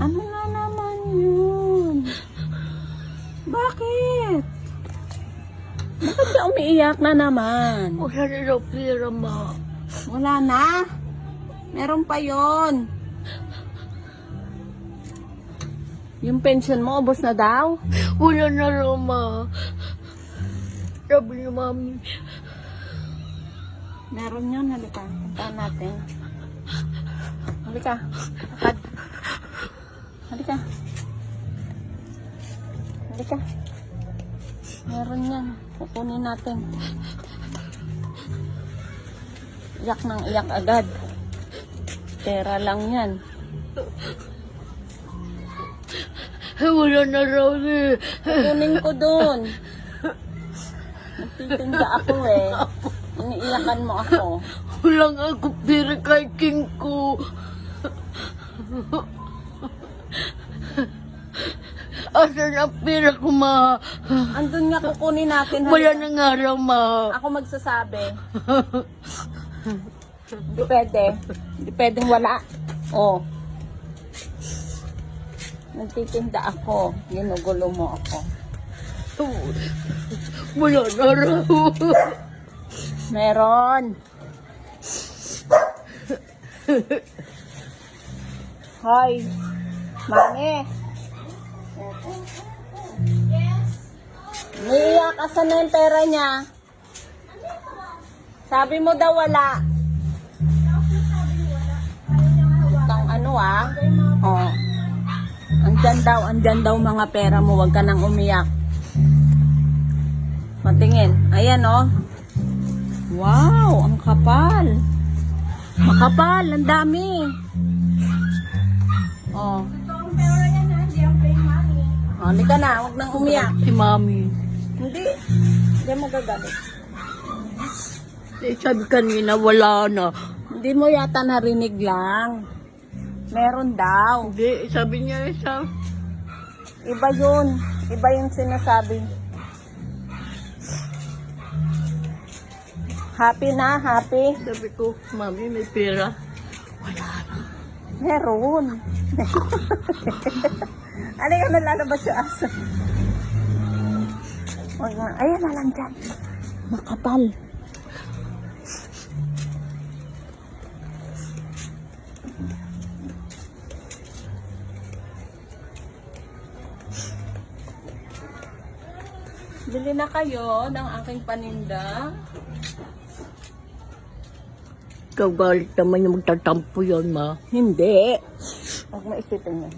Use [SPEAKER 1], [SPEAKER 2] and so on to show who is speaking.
[SPEAKER 1] Ano na naman yun? Bakit? Bakit ka umiiyak na naman?
[SPEAKER 2] Wala na daw pera, ma.
[SPEAKER 1] Wala na. Meron pa yon. Yung pension mo, ubos na daw?
[SPEAKER 2] Wala na raw, ma. Sabi ni mami.
[SPEAKER 1] Meron yun. Halika. Puntahan natin. Halika. Lakad. Halika. Halika. Meron yan. Kukunin natin. Iyak ng iyak agad. Pera lang yan.
[SPEAKER 2] Wala na raw eh.
[SPEAKER 1] Kukunin ko dun. Nagtitinda ako eh. Iniiyakan mo ako.
[SPEAKER 2] Wala nga ako pera kay King ko. Asan ang pera ko, ma?
[SPEAKER 1] Andun nga kukunin natin.
[SPEAKER 2] Wala na nga raw, ma.
[SPEAKER 1] Ako magsasabi. Hindi pwede. Hindi pwedeng wala. Oh. Nagtitinda ako. Ginugulo mo ako.
[SPEAKER 2] Wala na raw.
[SPEAKER 1] Meron. Hoy. Mami. Niiyak ka sa na yung pera niya. Sabi mo daw wala. Itong ano ah. Oh. Andyan daw, andyan daw mga pera mo. Huwag ka nang umiyak. Patingin. Ayan oh. Wow, ang kapal. Makapal, ang dami. Oh. Oh, halika na, huwag nang umiyak.
[SPEAKER 2] Si mami.
[SPEAKER 1] Hindi. Hindi mo gagalit.
[SPEAKER 2] Eh, sabi kanina, wala na.
[SPEAKER 1] Hindi mo yata narinig lang. Meron daw.
[SPEAKER 2] Hindi, sabi niya, sa...
[SPEAKER 1] Iba yun. Iba yung sinasabi. Happy na, happy.
[SPEAKER 2] Sabi ko, mami, may pera.
[SPEAKER 1] Meron. ano yung nalalabas yung aso? Huwag nga. Ayan na lang dyan. Makapal. Bili na kayo ng aking paninda.
[SPEAKER 2] Ikaw galit naman yung magtatampo yan, ma.
[SPEAKER 1] Hindi. Huwag maisipin yun.